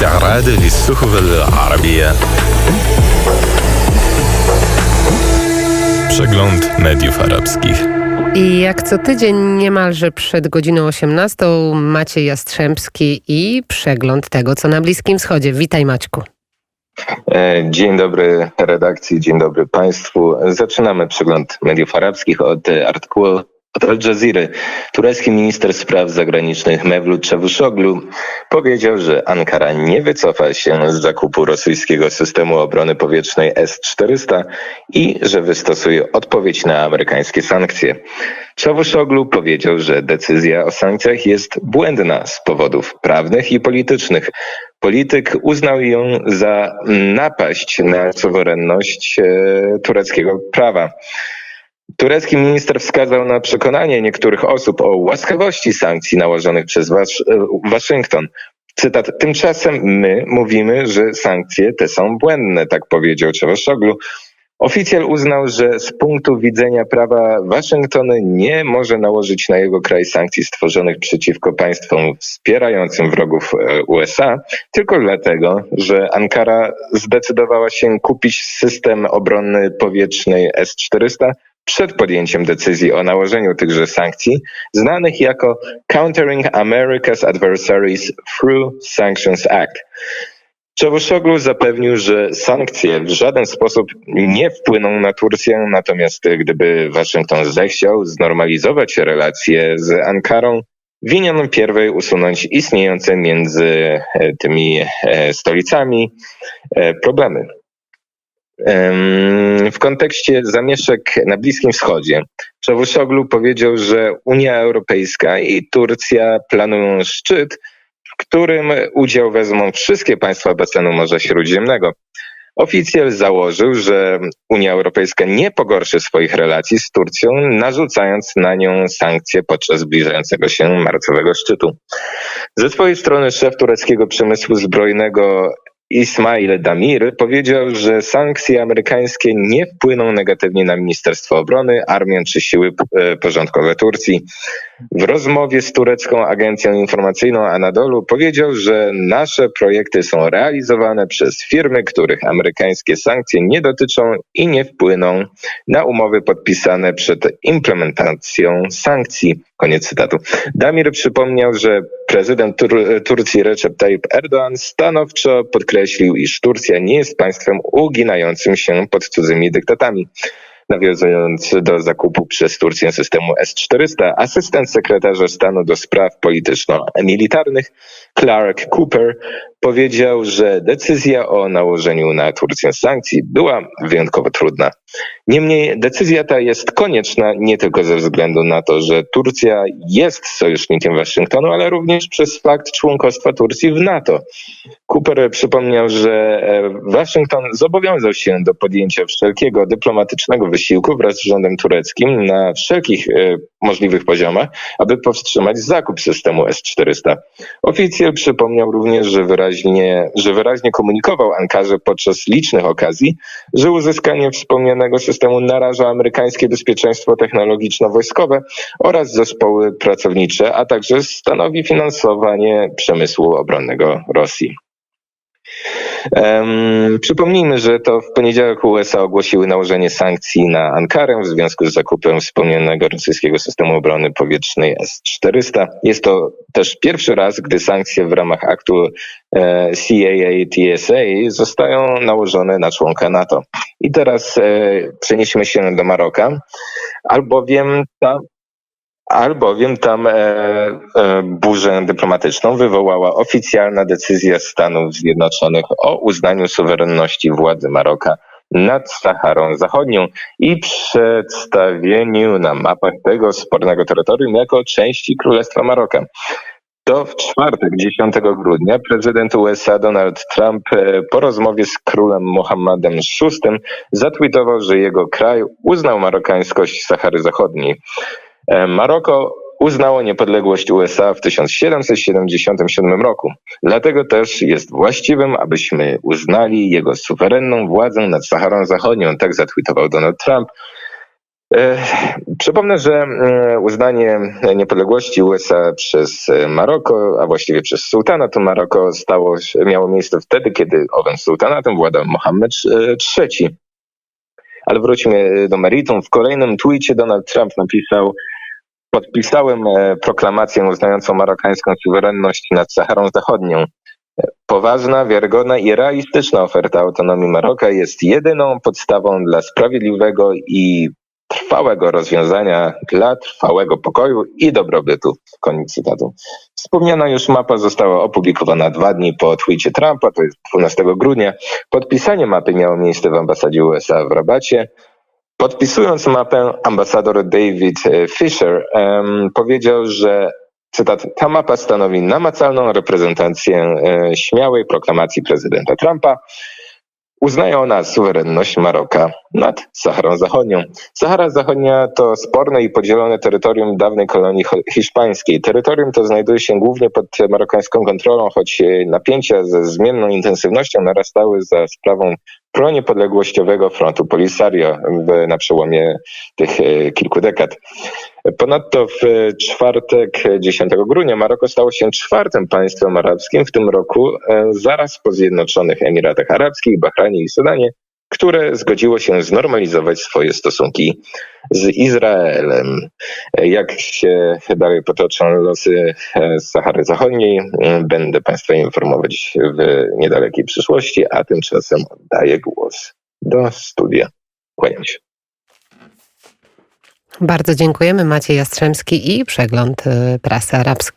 استعراض للصحف العربية Przegląd mediów arabskich. I jak co tydzień niemalże przed godziną 18 Maciej Jastrzębski i przegląd tego, co na Bliskim Wschodzie. Witaj Maćku. E, Dzień dobry redakcji, dzień dobry Państwu. Zaczynamy przegląd mediów arabskich od e, artykułu od Al Jazeera. Turecki minister spraw zagranicznych Mevlut Cavusoglu powiedział, że Ankara nie wycofa się z zakupu rosyjskiego systemu obrony powietrznej S-400 i że wystosuje odpowiedź na amerykańskie sankcje. Cavusoglu powiedział, że decyzja o sankcjach jest błędna z powodów prawnych i politycznych. Polityk uznał ją za napaść na suwerenność e, tureckiego prawa. Turecki minister wskazał na przekonanie niektórych osób o łaskawości sankcji nałożonych przez Was, e, Waszyngton. Cytat, tymczasem my mówimy, że sankcje te są błędne, tak powiedział Czewoszoglu. Oficjal uznał, że z punktu widzenia prawa Waszyngton nie może nałożyć na jego kraj sankcji stworzonych przeciwko państwom wspierającym wrogów e, USA, tylko dlatego, że Ankara zdecydowała się kupić system obrony powietrznej S-400 przed podjęciem decyzji o nałożeniu tychże sankcji, znanych jako Countering America's Adversaries Through Sanctions Act. Czavushoglu zapewnił, że sankcje w żaden sposób nie wpłyną na Turcję, natomiast gdyby Waszyngton zechciał znormalizować relacje z Ankarą, winien pierwej usunąć istniejące między tymi e, stolicami e, problemy. W kontekście zamieszek na Bliskim Wschodzie, Czavushoglu powiedział, że Unia Europejska i Turcja planują szczyt, w którym udział wezmą wszystkie państwa basenu Morza Śródziemnego. Oficjal założył, że Unia Europejska nie pogorszy swoich relacji z Turcją, narzucając na nią sankcje podczas zbliżającego się marcowego szczytu. Ze swojej strony szef tureckiego przemysłu zbrojnego Ismail Damir powiedział, że sankcje amerykańskie nie wpłyną negatywnie na Ministerstwo Obrony, armię czy siły e, porządkowe Turcji. W rozmowie z turecką agencją informacyjną Anadolu powiedział, że nasze projekty są realizowane przez firmy, których amerykańskie sankcje nie dotyczą i nie wpłyną na umowy podpisane przed implementacją sankcji. Koniec cytatu. Damir przypomniał, że prezydent Tur- Turcji Recep Tayyip Erdoğan stanowczo podkreślił, iż Turcja nie jest państwem uginającym się pod cudzymi dyktatami. Nawiązując do zakupu przez Turcję systemu S-400, asystent sekretarza stanu do spraw polityczno-militarnych Clark Cooper powiedział, że decyzja o nałożeniu na Turcję sankcji była wyjątkowo trudna. Niemniej decyzja ta jest konieczna nie tylko ze względu na to, że Turcja jest sojusznikiem Waszyngtonu, ale również przez fakt członkostwa Turcji w NATO. Cooper przypomniał, że e, Waszyngton zobowiązał się do podjęcia wszelkiego dyplomatycznego wysiłku wraz z rządem tureckim na wszelkich e, możliwych poziomach, aby powstrzymać zakup systemu S-400. Oficjal przypomniał również, że wyraźnie, że wyraźnie komunikował Ankarze podczas licznych okazji, że uzyskanie wspomnianego systemu naraża amerykańskie bezpieczeństwo technologiczno-wojskowe oraz zespoły pracownicze, a także stanowi finansowanie przemysłu obronnego Rosji. Um, przypomnijmy, że to w poniedziałek USA ogłosiły nałożenie sankcji na Ankarę w związku z zakupem wspomnianego rosyjskiego systemu obrony powietrznej S-400. Jest to też pierwszy raz, gdy sankcje w ramach aktu e, CAA-TSA zostają nałożone na członka NATO. I teraz e, przenieśmy się do Maroka, albowiem ta albowiem tam e, e, burzę dyplomatyczną wywołała oficjalna decyzja Stanów Zjednoczonych o uznaniu suwerenności władzy Maroka nad Saharą Zachodnią i przedstawieniu na mapach tego spornego terytorium jako części Królestwa Maroka. To w czwartek, 10 grudnia, prezydent USA Donald Trump e, po rozmowie z królem Mohammedem VI zatweetował, że jego kraj uznał marokańskość Sahary Zachodniej. E, Maroko uznało niepodległość USA w 1777 roku. Dlatego też jest właściwym, abyśmy uznali jego suwerenną władzę nad Saharą Zachodnią, tak zatweetował Donald Trump. E, Przypomnę, że e, uznanie niepodległości USA przez e, Maroko, a właściwie przez sułtanat Maroko stało, miało miejsce wtedy, kiedy owym sułtanatem władał Mohammed III. Ale wróćmy do meritum. W kolejnym tweetie Donald Trump napisał Podpisałem e, proklamację uznającą marokańską suwerenność nad Saharą Zachodnią. E, Poważna, wiarygodna i realistyczna oferta autonomii Maroka jest jedyną podstawą dla sprawiedliwego i trwałego rozwiązania dla trwałego pokoju i dobrobytu. Koniec cytatu. Wspomniana już mapa została opublikowana dwa dni po tweetie Trumpa, to jest 12 grudnia. Podpisanie mapy miało miejsce w ambasadzie USA w Rabacie. Podpisując mapę, ambasador David e, Fisher em, powiedział, że cytat, ta mapa stanowi namacalną reprezentację e, śmiałej proklamacji prezydenta Trumpa. Uznaje ona suwerenność Maroka nad Saharą Zachodnią. Sahara Zachodnia to sporne i podzielone terytorium dawnej kolonii hiszpańskiej. Terytorium to znajduje się głównie pod marokańską kontrolą, choć e, napięcia ze zmienną intensywnością narastały za sprawą proniepodległościowego frontu Polisario na przełomie tych e, kilku dekad. Ponadto w e, czwartek e, 10 grudnia Maroko stało się czwartym państwem arabskim w tym roku, e, zaraz po Zjednoczonych Emiratach Arabskich, Bahrajnie i Sudanie, które zgodziło się znormalizować swoje stosunki z Izraelem. E, Jak się dalej potoczą losy e, Sahary Zachodniej, e, będę Państwa informować w niedalekiej przyszłości, a tymczasem oddaję głos do studia. Kłaniam się. Bardzo dziękujemy. Maciej Jastrzębski i przegląd y, prasy arabskiej.